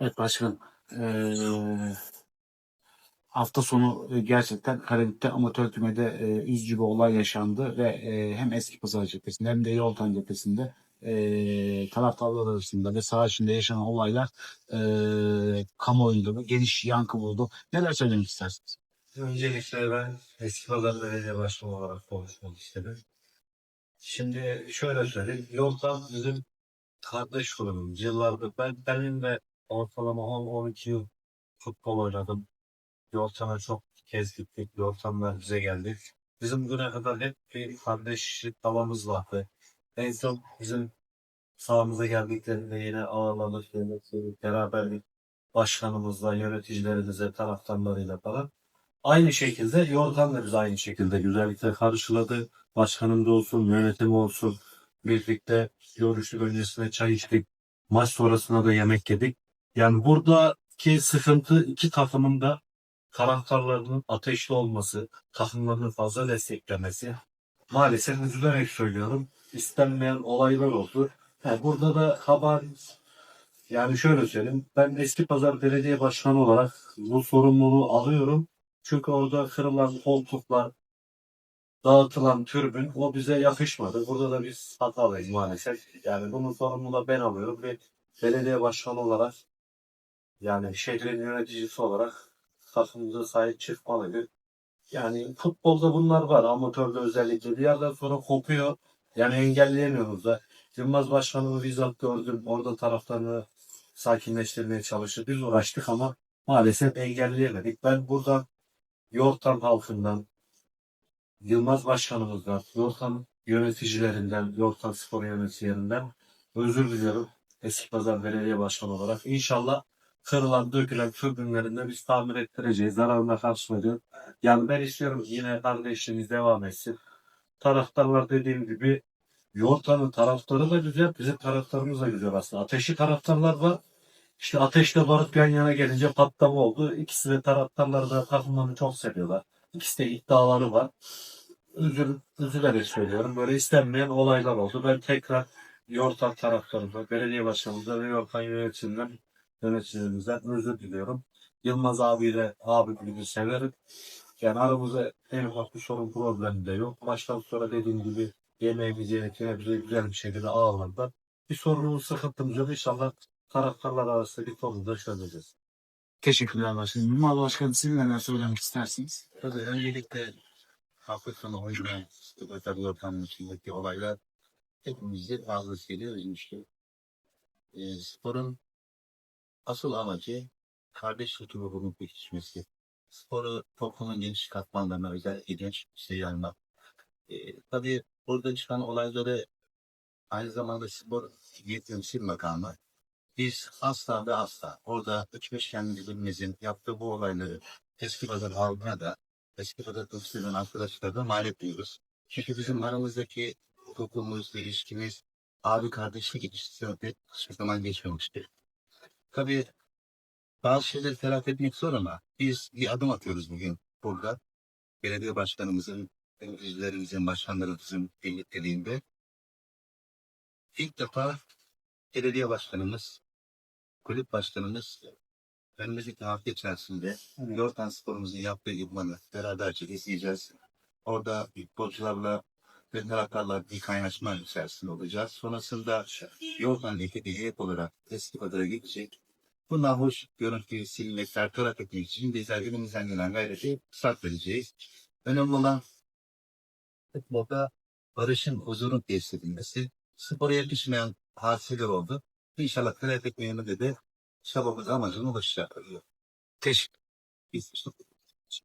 Evet başkanım. Eee, hafta sonu e, gerçekten Karabük'te amatör kümede e, üzücü bir olay yaşandı ve e, hem Eski Pazar Cephesi'nde hem de Yoltan Cephesi'nde e, taraftarlar arasında ve saha içinde yaşanan olaylar e, kamuoyunda da geniş yankı buldu. Neler söylemek istersiniz? Öncelikle ben eski pazar belediye başkanı olarak konuşmak istedim. Şimdi şöyle söyleyeyim. Yoldan bizim kardeş grubumuz. Yıllardır ben, benim de ortalama 10-12 yıl futbol oynadım. Yoltan'a çok kez gittik. Yoltan'dan bize geldik. Bizim güne kadar hep bir kardeşlik havamız vardı. En son bizim sahamıza geldiklerinde yine ağırlamış, yöneticilik, beraberlik başkanımızla, yöneticilerimizle, taraftarlarıyla falan. Aynı şekilde Yorgan da biz aynı şekilde güzellikle karşıladı. Başkanım da olsun, yönetim olsun. Birlikte görüştük öncesinde çay içtik. Maç sonrasında da yemek yedik. Yani buradaki sıkıntı iki takımın da taraftarlarının ateşli olması, takımlarını fazla desteklemesi. Maalesef üzülerek söylüyorum. istenmeyen olaylar oldu. Yani burada da haber yani şöyle söyleyeyim. Ben eski pazar belediye başkanı olarak bu sorumluluğu alıyorum. Çünkü orada kırılan koltuklar, dağıtılan türbün o bize yakışmadı. Burada da biz hatalıyız maalesef. Yani bunun sorumluluğu ben alıyorum ve belediye başkanı olarak yani şehrin yöneticisi olarak takımımıza sahip çıkmalıydı. Yani futbolda bunlar var. Amatörde özellikle. Bir yerden sonra kopuyor. Yani engelleyemiyoruz da. Yılmaz Başkanımı bizzat gördüm. Orada taraftarını sakinleştirmeye çalıştı. Biz uğraştık ama maalesef engelleyemedik. Ben buradan Yortan halkından, Yılmaz Başkanımızdan, Yortan yöneticilerinden, Yortan Spor yöneticilerinden özür diliyorum. Eski Pazar Belediye Başkanı olarak. İnşallah kırılan, dökülen türbünlerini de biz tamir ettireceğiz. Zararına karşılayacağız. Yani ben istiyorum yine kardeşliğimiz devam etsin. Taraftarlar dediğim gibi Yortan'ın taraftarı da güzel, bizim taraftarımız da güzel aslında. Ateşli taraftarlar var. İşte ateşle barut yan yana gelince patlama oldu. İkisi de taraftarlar da takımlarını çok seviyorlar. İkisi de iddiaları var. Üzül, üzülerek söylüyorum. Böyle istenmeyen olaylar oldu. Ben tekrar Yortan taraftarımıza, belediye başkanımıza ve Yortan yönetimden, yöneticilerimizden özür diliyorum. Yılmaz abiyle abimizi severim. Yani aramızda en ufak bir sorun problemi de yok. Maçtan sonra dediğim gibi yemeğimizi yönetime bize güzel bir şekilde ağırladılar. Bir sorunumuz, sıkıntımız yok. İnşallah taraftarlar arasında bir konuda çözeceğiz. Teşekkürler başkanım. Yılmaz Başkanım siz neler söylemek istersiniz? Tabii öncelikle hafta sonu oynanan Sıkıntı Yortan'ın içindeki olaylar hepimizi fazlasıyla üzmüştü. E, sporun asıl amacı kardeş tutumunun pekişmesi. Sporu toplumun geniş katmanlarına özel genç şey yaymak. E, tabii burada çıkan olayları aynı zamanda spor yetimsil makamı. Biz asla ve asla orada üç beş kendimizin yaptığı bu olayları eski pazar halkına da eski pazar topluluğunun arkadaşlarına da mal ediyoruz. Çünkü bizim aramızdaki hukukumuz, ilişkimiz, abi kardeşlik ilişkisi hiçbir zaman geçmemiştir. Tabii bazı şeyleri telafi etmek zor ama biz bir adım atıyoruz bugün burada. Belediye başkanımızın, yöneticilerimizin, başkanlarımızın birlikteliğinde. İlk defa belediye başkanımız, kulüp başkanımız önümüzdeki hafta içerisinde Yortan Spor'umuzun yaptığı idmanı beraberce izleyeceğiz. Orada futbolcularla ve taraftarlarla bir kaynaşma içerisinde olacağız. Sonrasında Yortan Ligi heyet olarak eski pazara gidecek. Bu nahoş görüntüyü silmek, bertaraf etmek için bizler elimizden gelen gayreti sarf edeceğiz. Önemli olan futbolda barışın, huzurun tesis edilmesi. Spora yakışmayan hadiseler oldu. İnşallah telafi etmeyen de de çabamız amacına ulaşacak. Teşekkür Biz